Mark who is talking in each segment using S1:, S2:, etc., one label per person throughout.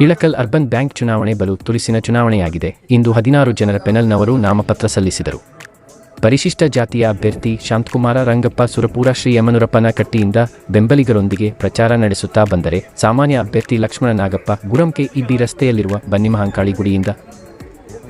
S1: Ilkal urban bank ಚುನಾವಣೆ ಬಲು ತುರಿಸಿನ ಚುನಾವಣೆಯಾಗಿದೆ. ಇಂದು ಹದಿನಾರು ಜನರ ಪೆನಲ್ನವರು ನಾಮಪತ್ರ ಸಲ್ಲಿಸಿದರು. ಪರಿಶಿಷ್ಟ ಜಾತಿಯ ಅಭ್ಯರ್ಥಿ ಶಾಂತಕುಮಾರ ರಂಗಪ್ಪ ಸುರಪುರ ಶ್ರೀ ಯಮನುರಪ್ಪನ ಕಟ್ಟಿಯಿಂದ ಬೆಂಬಲಿಗರೊಂದಿಗೆ ಪ್ರಚಾರ ನಡೆಸುತ್ತಾ ಬಂದರೆ, ಸಾಮಾನ್ಯ ಅಭ್ಯರ್ಥಿ ಲಕ್ಷ್ಮಣ ನಾಗಪ್ಪ ಗುರಂಕೆ ಇಬ್ಬಿ ರಸ್ತೆಯಲ್ಲಿರುವ ಬನ್ನಿಮಹಾಂಕಾಳಿ ಗುಡಿಯಿಂದ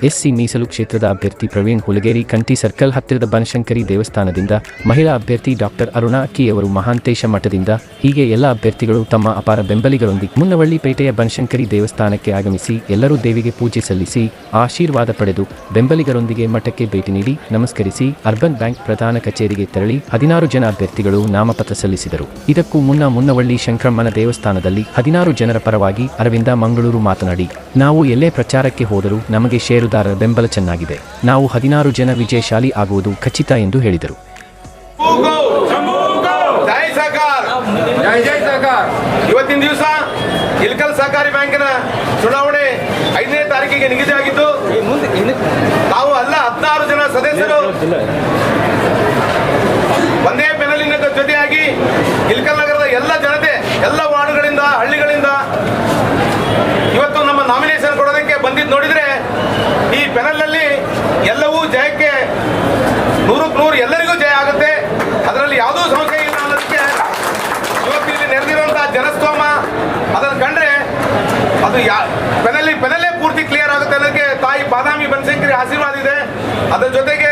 S1: ಎಸ್ಸಿ ಮೀಸಲು ಕ್ಷೇತ್ರದ ಅಭ್ಯರ್ಥಿ ಪ್ರವೀಣ್ ಹುಲಗೇರಿ, ಕಂಟಿ ಸರ್ಕಲ್ ಹತ್ತಿರದ ಬನಶಂಕರಿ ದೇವಸ್ಥಾನದಿಂದ ಮಹಿಳಾ ಅಭ್ಯರ್ಥಿ ಡಾಕ್ಟರ್ ಅರುಣಾ ಅಕ್ಕಿಯವರು ಮಹಾಂತೇಶ ಮಠದಿಂದ ಹೀಗೆ ಎಲ್ಲ ಅಭ್ಯರ್ಥಿಗಳು ತಮ್ಮ ಅಪಾರ ಬೆಂಬಲಿಗರೊಂದಿಗೆ ಮುನ್ನವಳ್ಳಿ ಪೇಟೆಯ ಬನಶಂಕರಿ ದೇವಸ್ಥಾನಕ್ಕೆ ಆಗಮಿಸಿ ಎಲ್ಲರೂ ದೇವಿಗೆ ಪೂಜೆ ಸಲ್ಲಿಸಿ ಆಶೀರ್ವಾದ ಪಡೆದು ಬೆಂಬಲಿಗರೊಂದಿಗೆ ಮಠಕ್ಕೆ ಭೇಟಿ ನೀಡಿ ನಮಸ್ಕರಿಸಿ ಅರ್ಬನ್ ಬ್ಯಾಂಕ್ ಪ್ರಧಾನ ಕಚೇರಿಗೆ ತೆರಳಿ ಹದಿನಾರು ಜನ ಅಭ್ಯರ್ಥಿಗಳು ನಾಮಪತ್ರ ಸಲ್ಲಿಸಿದರು. ಇದಕ್ಕೂ ಮುನ್ನ ಮುನ್ನವಳ್ಳಿ ಶಂಕ್ರಮ್ಮನ ದೇವಸ್ಥಾನದಲ್ಲಿ ಹದಿನಾರು ಜನರ ಪರವಾಗಿ ಅರವಿಂದ ಮಂಗಳೂರು ಮಾತನಾಡಿ, ನಾವು ಎಲ್ಲೇ ಪ್ರಚಾರಕ್ಕೆ ಹೋದರೂ ನಮಗೆ ಷೇರುದಾರರ ಬೆಂಬಲ ಚೆನ್ನಾಗಿದೆ. ನಾವು ಹದಿನಾರು ಜನ ವಿಜಯಶಾಲಿ ಆಗುವುದು ಖಚಿತ ಎಂದು ಹೇಳಿದರು.
S2: ಜೈ ಸಹಕಾರ್
S3: ಜೈ ಜೈ ಸರ್ಕಾರ.
S2: ಇವತ್ತಿನ ದಿವಸ ಇಲ್ಕಲ್ ಸಹಕಾರಿ ಬ್ಯಾಂಕಿನ ಚುನಾವಣೆ ಐದನೇ ತಾರೀಕಿಗೆ ನಿಗದಿಯಾಗಿದ್ದು ನಾವು ಅಲ್ಲ ಹದಿನಾರು ಜನ ಸದಸ್ಯರು ಒಂದೇ ಬೆನಲಿನ ಜೊತೆಯಾಗಿ ಇಲ್ಕಲ್ ನಗರದ ಎಲ್ಲ ಜನತೆ ಎಲ್ಲ ಪೆನಲ್ನಲ್ಲಿ ಎಲ್ಲವೂ ಜಯಕ್ಕೆ ನೂರಕ್ಕೆ ನೂರು ಎಲ್ಲರಿಗೂ ಜಯ ಆಗುತ್ತೆ. ಅದರಲ್ಲಿ ಯಾವುದೂ ಸಮಸ್ಯೆ ಇಲ್ಲ ಅನ್ನೋದಕ್ಕೆ ಇವತ್ತು ಇಲ್ಲಿ ನೆರೆದಿರುವಂತಹ ಜನಸ್ತೋಮ, ಅದನ್ನು ಕಂಡ್ರೆ ಅದು ಯಾ, ಪೆನಲ್ಲಿ, ಪೆನಲ್ಲೇ ಪೂರ್ತಿ ಕ್ಲಿಯರ್ ಆಗುತ್ತೆ ಅನ್ನೋದಕ್ಕೆ ತಾಯಿ ಬಾದಾಮಿ ಬನಶಂಕರಿ ಆಶೀರ್ವಾದ ಇದೆ. ಅದರ ಜೊತೆಗೆ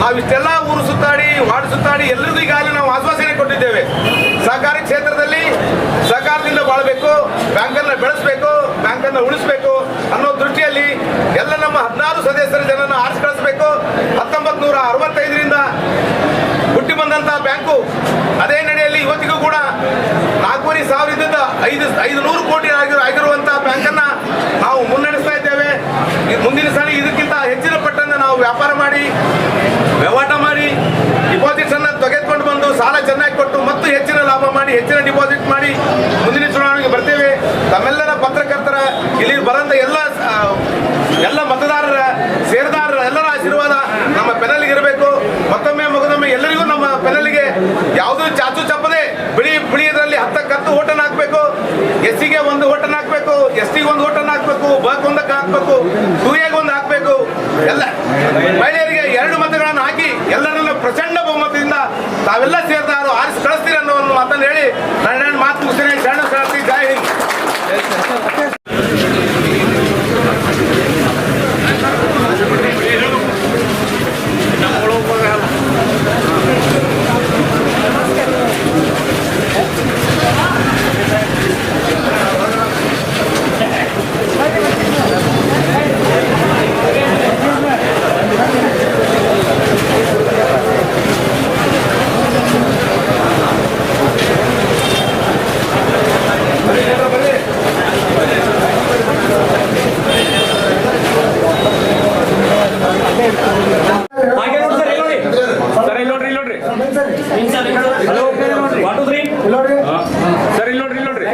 S2: ನಾವಿಷ್ಟೆಲ್ಲ ಊರು ಸುತ್ತಾಡಿ, ವಾರ್ಡ್ ಸುತ್ತಾಡಿ ಎಲ್ಲರಿಗೂ ಈಗಾಗಲೇ ನಾವು ಆಶ್ವಾಸನೆ ಕೊಟ್ಟಿದ್ದೇವೆ. ಸಹಕಾರಿ ಕ್ಷೇತ್ರದಲ್ಲಿ ಸಹಕಾರದಿಂದ ಬಾಳಬೇಕು, ಬ್ಯಾಂಕನ್ನು ಬೆಳೆಸಬೇಕು, ಬ್ಯಾಂಕನ್ನು ಉಳಿಸಬೇಕು ಅನ್ನೋ ದೃಷ್ಟಿಯಲ್ಲಿ ಎಲ್ಲ ನಮ್ಮ ಹದಿನಾರು ಸದಸ್ಯರ ಜನರನ್ನು ಆರಿಸಿ ಕಳಿಸಬೇಕು ಹತ್ತೊಂಬತ್ತು ನೂರ ಅರವತ್ತೈದರಿಂದ ಹುಟ್ಟಿ ಬಂದಂತಹ ಬ್ಯಾಂಕು ಅದೇ ನಡೆಯಲ್ಲಿ ಇವತ್ತಿಗೂ ಕೂಡ ನಾಲ್ಕೂವರೆ ಸಾವಿರದಿಂದ ಐದು ಐದು ನೂರು ಯಾವುದೂ ಚಾಚು ಚಪ್ಪದೆ ಬಿಳಿ ಬಿಳಿ ಇದರಲ್ಲಿ ಹತ್ತಕ್ಕೆ ಹತ್ತು ಓಟನ್ನು ಹಾಕಬೇಕು. ಎಸ್ ಸಿಗೆ ಒಂದು ಓಟನ್ ಹಾಕ್ಬೇಕು ಎಸ್ ಟಿಗೆ ಒಂದು ಓಟನ್ ಹಾಕ್ಬೇಕು ಬಕ್ ಒಂದಕ್ಕೆ ಹಾಕ್ಬೇಕು, ಸೂರ್ಯಗೆ ಒಂದು ಹಾಕ್ಬೇಕು. ಎಲ್ಲ ಮಹಿಳೆಯರಿಗೆ ಎರಡು ಮತಗಳನ್ನು ಹಾಕಿ ಎಲ್ಲರನ್ನು ಪ್ರಚಂಡ ಬಹುಮತದಿಂದ ತಾವೆಲ್ಲ ಸೇರ್ತಾರೋ ಆರಿಸಿ ಕಳಿಸ್ತೀರ ಅನ್ನೋ ಒಂದು ಮಾತನ್ನು ಹೇಳಿ, ನನ್ನ ಮಾತು ಮುಗಿಸ್ತೇನೆ. ಶರಣ ಶರಣಿ ಜೈ ಹಿಂದ್
S4: ಹಾಗೆ ನೋಡಿ ಸರ್ ಇಲ್ಲಿ ನೋಡಿ ಸರ್ ಇಲ್ಲಿ ನೋಡ್ರಿ ಇಲ್ಲಿ ನೋಡ್ರಿ hello one two three sir ಇಲ್ಲಿ ನೋಡ್ರಿ ಇಲ್ಲಿ ನೋಡ್ರಿ.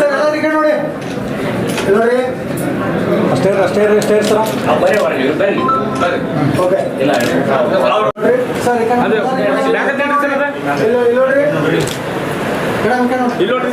S4: ಸರ್ ಇಲ್ಲಿ ನೋಡ್ರಿ
S3: ಅಷ್ಟೇ ಅಷ್ಟೇ ಅಷ್ಟೇ ಸರ
S4: ಬರ್ರಿ ಇಲ್ಲ ಸರ್ ಅದು ಇಲ್ಲಿ ನೋಡ್ರಿ.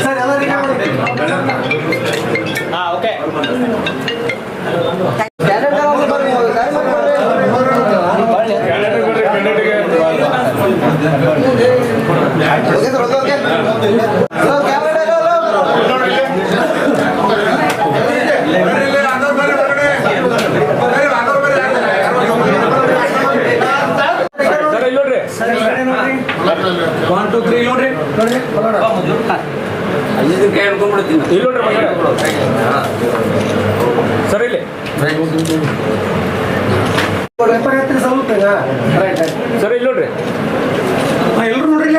S4: ಸರ್
S3: ಎಲ್ಲರಿಗೆ ನೋಡಿ
S4: ಸರ್ ಇಲ್ಲಿ ನೋಡ್ರಿ ಒನ್ ಟು ತ್ರೀ ನೋಡ್ರಿ ನೋಡ್ರಿ
S5: ಇಲ್ಲಿ ನೋಡ್ರಿ ಮಗ ಸರ್ ಇಲ್ಲಿ. ಸರ್ ಇಲ್ಲಿ ನೋಡ್ರಿ.
S4: ಎಲ್ಲರೂ ನೋಡ್ರಿ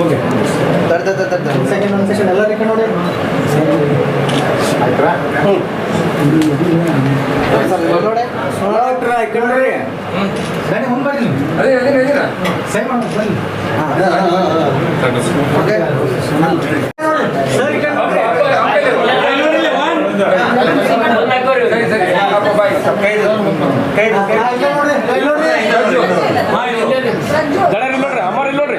S4: ಓಕೆ. ಸೆಕೆಂಡ್ ಒಂದು ಸೆಕೆಂಡ್ ಎಲ್ಲ ರೆಕಾರ್ಡ್ ನೋಡಿ. ಡಾಕ್ಟ್ರ ಈ ಕಡೆ ನೋಡ್ರಿ ನೋಡ್ರಿ
S5: ದಡ ಇಲ್ಲಿ ನೋಡ್ರಿ.